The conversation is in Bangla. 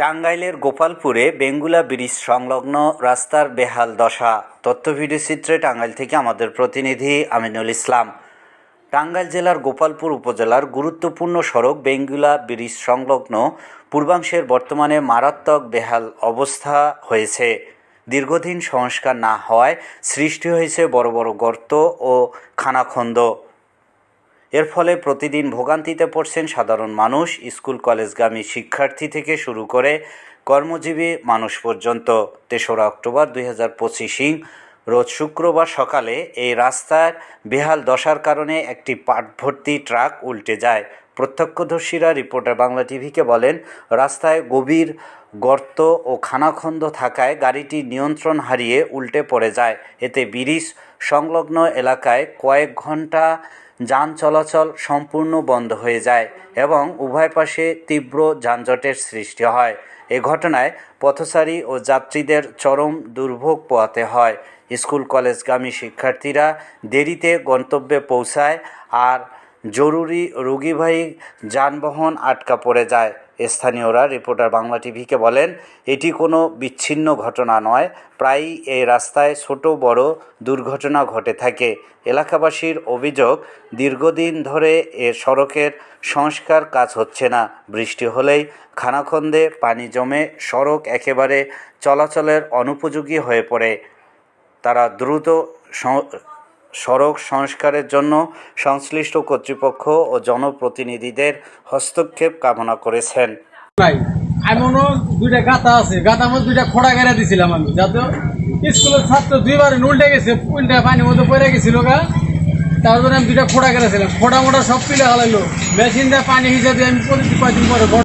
টাঙ্গাইলের গোপালপুরে বেঙ্গুলা ব্রিজ সংলগ্ন রাস্তার বেহাল দশা। তথ্য ভিডিও চিত্রে টাঙ্গাইল থেকে আমাদের প্রতিনিধি আমিনুল ইসলাম। টাঙ্গাইল জেলার গোপালপুর উপজেলার গুরুত্বপূর্ণ সড়ক বেঙ্গুলা ব্রিজ সংলগ্ন পূর্বাংশের বর্তমানে মারাত্মক বেহাল অবস্থা হয়েছে। দীর্ঘদিন সংস্কার না হওয়ায় সৃষ্টি হয়েছে বড় বড় গর্ত ও খানাখন্দ। এর ফলে প্রতিদিন ভোগান্তিতে পড়ছেন সাধারণ মানুষ, স্কুল কলেজগামী শিক্ষার্থী থেকে শুরু করে কর্মজীবী মানুষ পর্যন্ত। তেসরা অক্টোবর দুই হাজার রোজ শুক্রবার সকালে এই রাস্তার বেহাল দশার কারণে একটি পাট ভর্তি ট্রাক উল্টে যায়। প্রত্যক্ষদর্শীরা রিপোর্টার বাংলা টিভিকে বলেন, রাস্তায় গভীর গর্ত ও খানাখন্দ থাকায় গাড়িটি নিয়ন্ত্রণ হারিয়ে উল্টে পড়ে যায়। এতে ব্রিজ সংলগ্ন এলাকায় কয়েক ঘণ্টা যান চলাচল সম্পূর্ণ বন্ধ হয়ে যায় এবং উভয় পাশে তীব্র যানজটের সৃষ্টি হয়। এ ঘটনায় পথচারী ও যাত্রীদের চরম দুর্ভোগ পোয়াতে হয়। স্কুল কলেজগামী শিক্ষার্থীরা দেরিতে গন্তব্যে পৌঁছায় আর জরুরি রোগীবাহী যানবাহন আটকা পড়ে যায়। স্থানীয়রা রিপোর্টার বাংলা টিভিকে বলেন, এটি কোনো বিচ্ছিন্ন ঘটনা নয়। প্রায়ই এই রাস্তায় ছোট, বড় দুর্ঘটনা ঘটে থাকে। এলাকাবাসীর অভিযোগ, দীর্ঘদিন ধরে এ সড়কের সংস্কার কাজ হচ্ছে না। বৃষ্টি হলেই খানাখন্দে পানি জমে সড়ক একেবারে চলাচলের অনুপযোগী হয়ে পড়ে। তারা দ্রুত সড়ক সংস্কারের জন্য সংশ্লিষ্ট কর্তৃপক্ষ ও জনপ্রতিনিধিদের হস্তক্ষেপ কামনা করেছেন। এমনও দুইটা গাতা আছে। গাতার মধ্যে দুইটা খোড়া গেড়ে দিছিলাম আমি, যাতে স্কুলের ছাত্র দুইবার উল্টে গেছে, উল্টে পানির মধ্যে পড়ে গেছিল গা। তার জন্য আমি দুইটা খোড়া গেড়েছিলাম খোড়া মোটা সব পিলে হালাইলো। মেশিন দিয়ে পানি হিসেবে আমি পরে